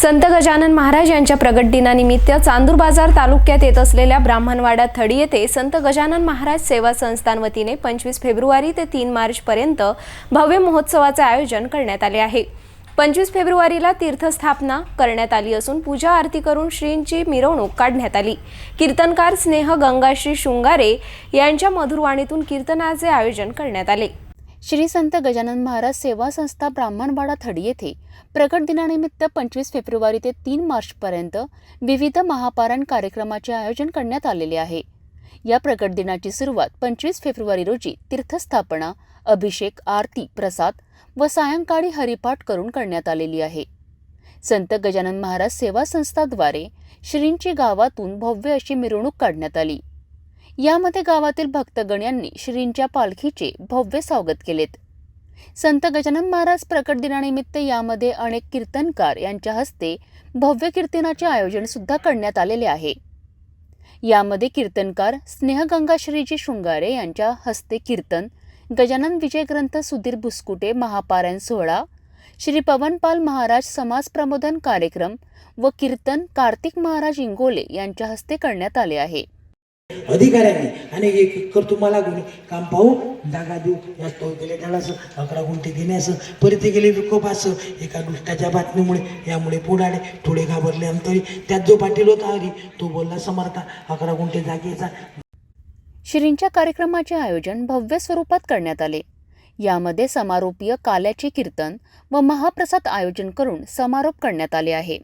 संत गजानन महाराज यांच्या प्रगट दिनानिमित्त चांदूर बाजार तालुक्यात येत असलेल्या ब्राह्मणवाडा थडी येथे संत गजानन महाराज सेवा संस्थान वतीने पंचवीस फेब्रुवारी ते तीन मार्चपर्यंत भव्य महोत्सवाचे आयोजन करण्यात आले आहे. पंचवीस फेब्रुवारीला तीर्थस्थापना करण्यात आली असून पूजा आरती करून श्रींची मिरवणूक काढण्यात आली. कीर्तनकार स्नेह गंगाश्री शृंगारे यांच्या मधुरवाणीतून कीर्तनाचे आयोजन करण्यात आले. श्री संत गजानन महाराज सेवा संस्था ब्राह्मणवाडा थडी येथे प्रकट दिनानिमित्त पंचवीस फेब्रुवारी ते तीन मार्चपर्यंत विविध महापारण कार्यक्रमाचे आयोजन करण्यात आलेले आहे. या प्रकट दिनाची सुरुवात पंचवीस फेब्रुवारी रोजी तीर्थस्थापना अभिषेक आरती प्रसाद व सायंकाळी हरिपाठ करून करण्यात आलेली आहे. संत गजानन महाराज सेवा संस्थाद्वारे श्रींची गावातून भव्य अशी मिरवणूक काढण्यात आली. यामध्ये गावातील भक्तगण यांनी श्रींच्या पालखीचे भव्य स्वागत केलेत. संत गजानन महाराज प्रकट दिनानिमित्त यामध्ये अनेक कीर्तनकार यांच्या हस्ते भव्य कीर्तनाचे आयोजन सुद्धा करण्यात आलेले आहे. यामध्ये कीर्तनकार स्नेहगंगाश्रीजी शृंगारे यांच्या हस्ते कीर्तन गजानन विजय ग्रंथ सुधीर भुसकुटे महापारायण सोहळा श्री पवनपाल महाराज समाज प्रबोधन कार्यक्रम व कीर्तन कार्तिक महाराज इंगोले यांच्या हस्ते करण्यात आले आहे. अधिकाऱ्यांनी आणि एक एक कर तुम्हाला गुन्हे. काम पाहू जागा देऊ. जास्त गेले त्यालाच अकरा गुंठे देण्यास परत गेले विकोपास एका दुष्टाच्या बातमीमुळे यामुळे पुढाडे थोडे घाबरले अंतरी त्यात जो पाटील होता हरी तो बोलला समर्था अकरा गुंठे जागेचा. श्रींच्या कार्यक्रमाचे आयोजन भव्य स्वरूपात करण्यात आले. यामध्ये समारोपीय काल्याचे कीर्तन व महाप्रसाद आयोजन करून समारोप करण्यात आले आहे.